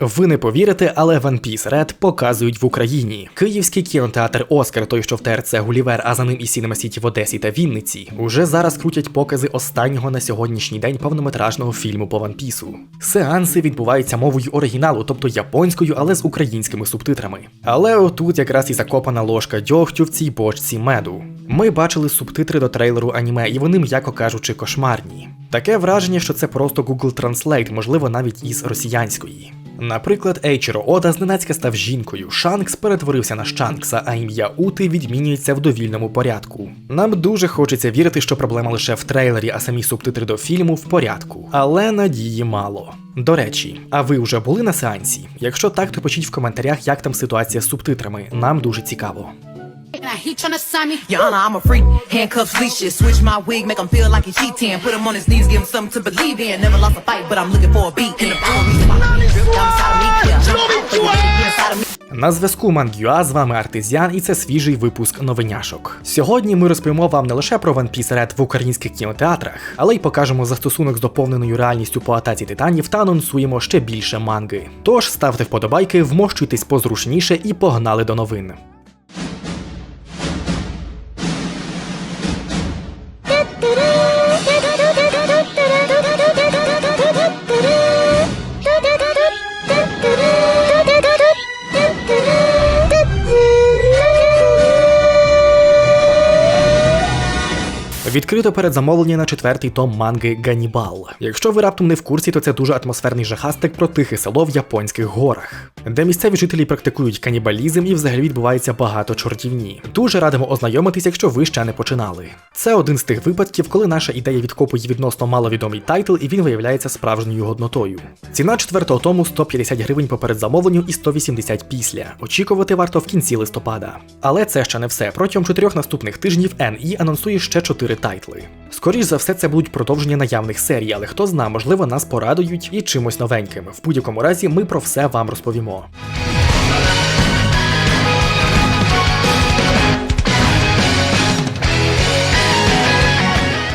Ви не повірите, але One Piece Red показують в Україні. Київський кінотеатр Оскар, той, що в ТРЦ Гулівер, а за ним і Сінема Сіті в Одесі та Вінниці, уже зараз крутять покази останнього на сьогоднішній день повнометражного фільму по One Piece. Сеанси відбуваються мовою оригіналу, тобто японською, але з українськими субтитрами. Але отут якраз і закопана ложка дьогтю в цій бочці меду. Ми бачили субтитри до трейлеру аніме, і вони, м'яко кажучи, кошмарні. Таке враження, що це просто Google Translate, можливо, навіть із росіянської. Наприклад, Ейчіро Ода зненацька став жінкою, Шанкс перетворився на Шанкса, а ім'я Ути відмінюється в довільному порядку. Нам дуже хочеться вірити, що проблема лише в трейлері, а самі субтитри до фільму в порядку. Але надії мало. До речі, а ви вже були на сеансі? Якщо так, то пишіть в коментарях, як там ситуація з субтитрами. Нам дуже цікаво. Now he tryna sign me. Your I'm a freak. Handcuffs, leashes. Switch my wig, make him feel like he's cheating. Put him on his knees, give him something to believe in. Never lost a fight, but I'm looking for a beat. And the На зв'язку Мангюа з вами Артезіан, і це свіжий випуск новиняшок. Сьогодні ми розповімо вам не лише про One Piece Red в українських кінотеатрах, але й покажемо застосунок з доповненою реальністю по атаці титанів та анонсуємо ще більше манги. Тож ставте вподобайки, вмощуйтесь позручніше і погнали до новин. Відкрито передзамовлення на четвертий том манги Ганібал. Якщо ви раптом не в курсі, то це дуже атмосферний жахастик про тихе село в японських горах, де місцеві жителі практикують канібалізм і взагалі відбувається багато чортівні. Дуже радимо ознайомитись, якщо ви ще не починали. Це один з тих випадків, коли наша ідея відкопує відносно маловідомий тайтл, і він виявляється справжньою годнотою. Ціна четвертого тому 150 гривень по передзамовленню і 180 після. Очікувати варто в кінці листопада. Але це ще не все. Протягом чотирьох наступних тижнів NE анонсує ще чотири тайтли. Скоріш за все, це будуть продовження наявних серій, але хто зна, можливо, нас порадують і чимось новеньким. В будь-якому разі, ми про все вам розповімо.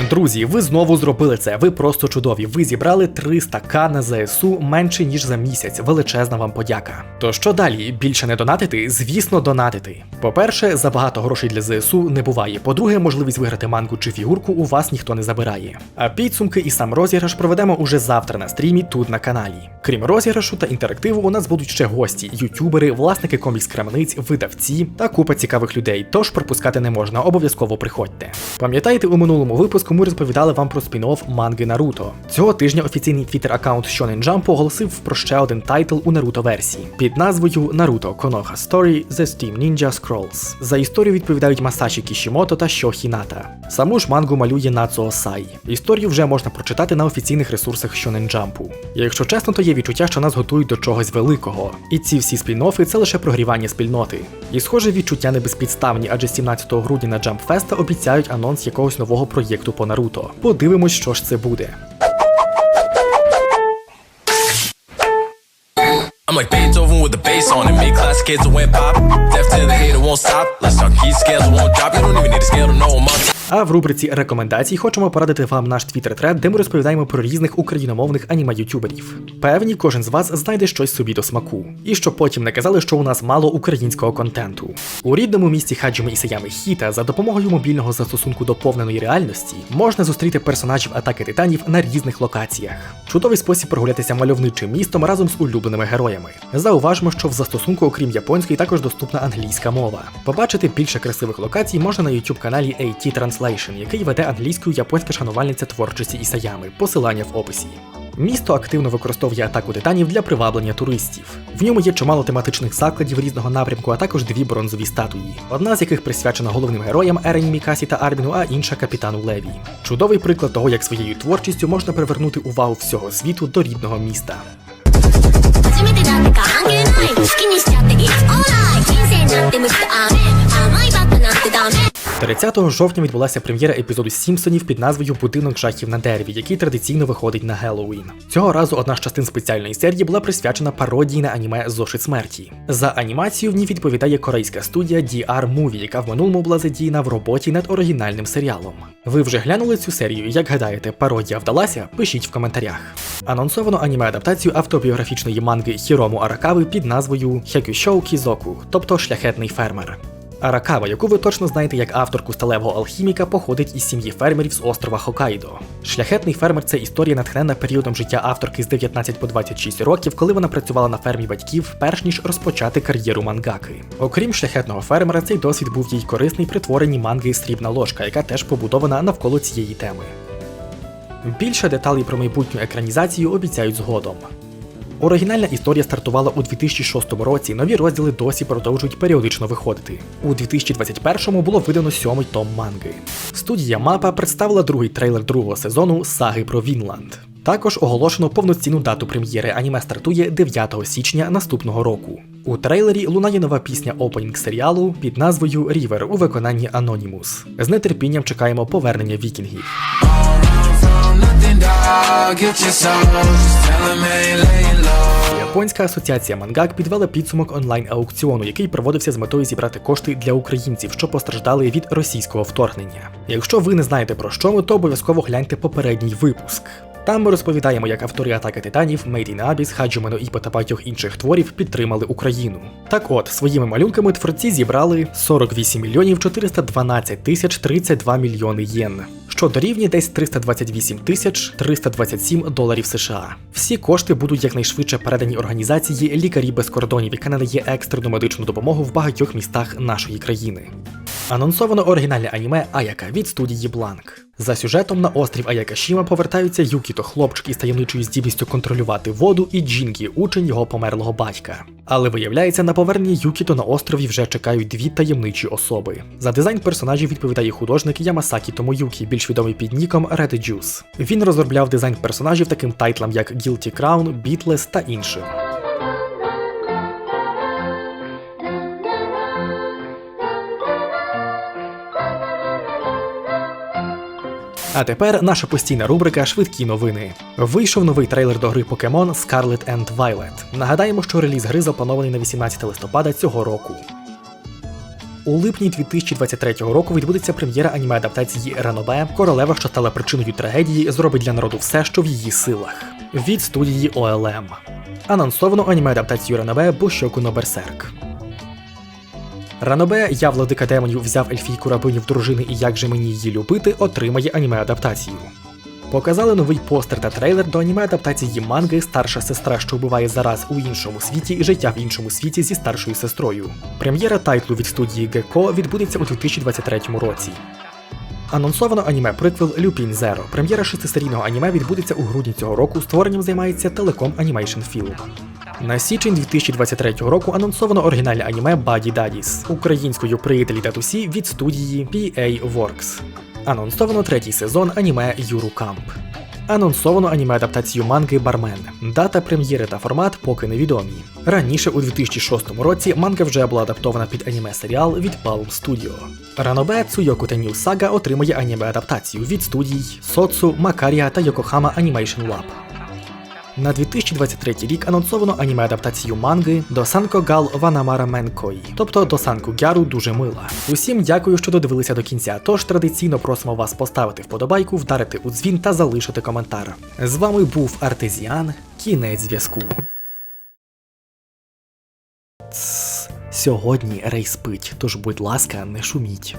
Друзі, ви знову зробили це. Ви просто чудові. Ви зібрали 300к на ЗСУ менше ніж за місяць. Величезна вам подяка. То що далі? Більше не донатити? Звісно, донатити. По-перше, забагато грошей для ЗСУ не буває. По-друге, можливість виграти мангу чи фігурку у вас ніхто не забирає. А підсумки і сам розіграш проведемо уже завтра на стрімі тут на каналі. Крім розіграшу та інтерактиву, у нас будуть ще гості, ютюбери, власники комікс-крамниць, видавці та купа цікавих людей. Тож пропускати не можна, обов'язково приходьте. Пам'ятаєте, у минулому випуску ми розповідали вам про спін-офф манги Наруто. Цього тижня офіційний твіттер-аккаунт Shonen Jump оголосив про ще один тайтл у Наруто версії під назвою Наруто Konoha Story The Steam Ninja Scrolls. За історію відповідають Масаші Кішімото та Шо Хіната. Саму ж мангу малює Нацуо Сай. Історію вже можна прочитати на офіційних ресурсах Shonen Jump. Якщо чесно, то є відчуття, що нас готують до чогось великого. І ці всі спін-оффи – це лише прогрівання спільноти. І схоже, відчуття не безпідставні, адже 17 грудня на Jump Fest обіцяють анонс якогось нового проєкту по Наруто. Подивимось, що ж це буде. I'm like Beethoven with the bass on it. Make class kids that went pop. Deaf to the hater won't stop. Let's talk key scales won't drop. You don't even need a scale to know I'm on top. А в рубриці рекомендацій хочемо порадити вам наш твіттер тред, де ми розповідаємо про різних україномовних аніме-ютюберів. Певні, кожен з вас знайде щось собі до смаку. І щоб потім не казали, що у нас мало українського контенту. У рідному місті Хаджими Ісаями Хіта за допомогою мобільного застосунку доповненої реальності можна зустріти персонажів атаки титанів на різних локаціях. Чудовий спосіб прогулятися мальовничим містом разом з улюбленими героями. Зауважимо, що в застосунку, окрім японської, також доступна англійська мова. Побачити більше красивих локацій можна на youtube каналі AT Translation, який веде англійською японська шанувальниця творчості Ісаями. Посилання в описі. Місто активно використовує атаку титанів для приваблення туристів. В ньому є чимало тематичних закладів різного напрямку, а також дві бронзові статуї, одна з яких присвячена головним героям Ерені Мікасі та Арміну, а інша капітану Леві. Чудовий приклад того, як своєю творчістю можна привернути увагу всього світу до рідного міста. 30 жовтня відбулася прем'єра епізоду Сімпсонів під назвою Будинок жахів на дереві, який традиційно виходить на Геллоуін. Цього разу одна з частин спеціальної серії була присвячена пародії на аніме Зошит смерті. За анімацію в ній відповідає корейська студія DR Movie, яка в минулому була задіяна в роботі над оригінальним серіалом. Ви вже глянули цю серію? Як гадаєте, пародія вдалася? Пишіть в коментарях. Анонсовано аніме адаптацію автобіографічної манги Хірому Аракави під назвою Хекюшоу Кізоку, тобто шляхетний фермер. Аракава, яку ви точно знаєте як авторку сталевого алхіміка, походить із сім'ї фермерів з острова Хокайдо. Шляхетний фермер це історія натхнена періодом життя авторки з 19 по 26 років, коли вона працювала на фермі батьків, перш ніж розпочати кар'єру мангаки. Окрім шляхетного фермера, цей досвід був їй корисний при творенні манги Срібна ложка, яка теж побудована навколо цієї теми. Більше деталей про майбутню екранізацію обіцяють згодом. Оригінальна історія стартувала у 2006 році. Нові розділи досі продовжують періодично виходити. У 2021-му було видано сьомий том манги. Студія Мапа представила другий трейлер другого сезону саги про Вінланд. Також оголошено повноцінну дату прем'єри. Аніме стартує 9 січня наступного року. У трейлері лунає нова пісня опенінг серіалу під назвою Рівер у виконанні Anonymous. З нетерпінням чекаємо повернення вікінгів. Японська асоціація Мангак підвела підсумок онлайн-аукціону, який проводився з метою зібрати кошти для українців, що постраждали від російського вторгнення. Якщо ви не знаєте про що ми, то обов'язково гляньте попередній випуск. Там ми розповідаємо, як автори атаки титанів, Made in Abyss, Хаджумено Іпо та багатьох інших творів підтримали Україну. Так от, своїми малюнками творці зібрали 48 мільйонів 412 тисяч 32 мільйони єн, що дорівнює десь 328 тисяч 327 доларів США. Всі кошти будуть якнайшвидше передані організації Лікарі без кордонів, яка надає екстрену медичну допомогу в багатьох містах нашої країни. Анонсовано оригінальне аніме Аяка від студії Бланк. За сюжетом на острів Аякашіма повертаються Юкіто, хлопчик із таємничою здібністю контролювати воду, і Джінгі, учень його померлого батька. Але виявляється, на поверненні Юкіто на острові вже чекають дві таємничі особи. За дизайн персонажів відповідає художник Ямасакі Томоюкі, більш відомий під ніком Red Juice. Він розробляв дизайн персонажів таким тайтлам, як Guilty Crown, Beatless та іншим. А тепер наша постійна рубрика Швидкі новини. Вийшов новий трейлер до гри Pokemon Scarlet and Violet. Нагадаємо, що реліз гри запланований на 18 листопада цього року. У липні 2023 року відбудеться прем'єра аніме адаптації Ранобе. Королева, що стала причиною трагедії, зробить для народу все, що в її силах. Від студії OLM. Анонсовано аніме адаптацію Ранобе Бушоку Berserk. Ранобе, я владика демонів взяв ельфійку рабиню в дружини і як же мені її любити, отримає аніме-адаптацію. Показали новий постер та трейлер до аніме-адаптації манги Старша сестра, що вбиває зараз у іншому світі і життя в іншому світі зі старшою сестрою. Прем'єра тайтлу від студії Геко відбудеться у 2023 році. Анонсовано аніме приквел Lupin Zero. Прем'єра шестисерійного аніме відбудеться у грудні цього року. Створенням займається Telecom Animation Film. На січень 2023 року анонсовано оригінальне аніме Body Daddies українською приятелі татусі від студії PA Works. Анонсовано третій сезон аніме Юру Камп. Анонсовано аніме адаптацію манги Бармен. Дата прем'єри та формат поки невідомі. Раніше у 2006 році манга вже була адаптована під аніме серіал від Palm Studio. Ранобе Цуйоку Теню Сага отримує аніме адаптацію від студій Соцу, Макарія та Йокохама Animation Lab. На 2023 рік анонсовано аніме-адаптацію манги Досанко Гал Ванамара Менкої, тобто Досанку Гяру дуже мила. Усім дякую, що додивилися до кінця. Тож традиційно просимо вас поставити вподобайку, вдарити у дзвін та залишити коментар. З вами був Артезіан, кінець зв'язку. Сьогодні рейс спить, тож будь ласка, не шуміть.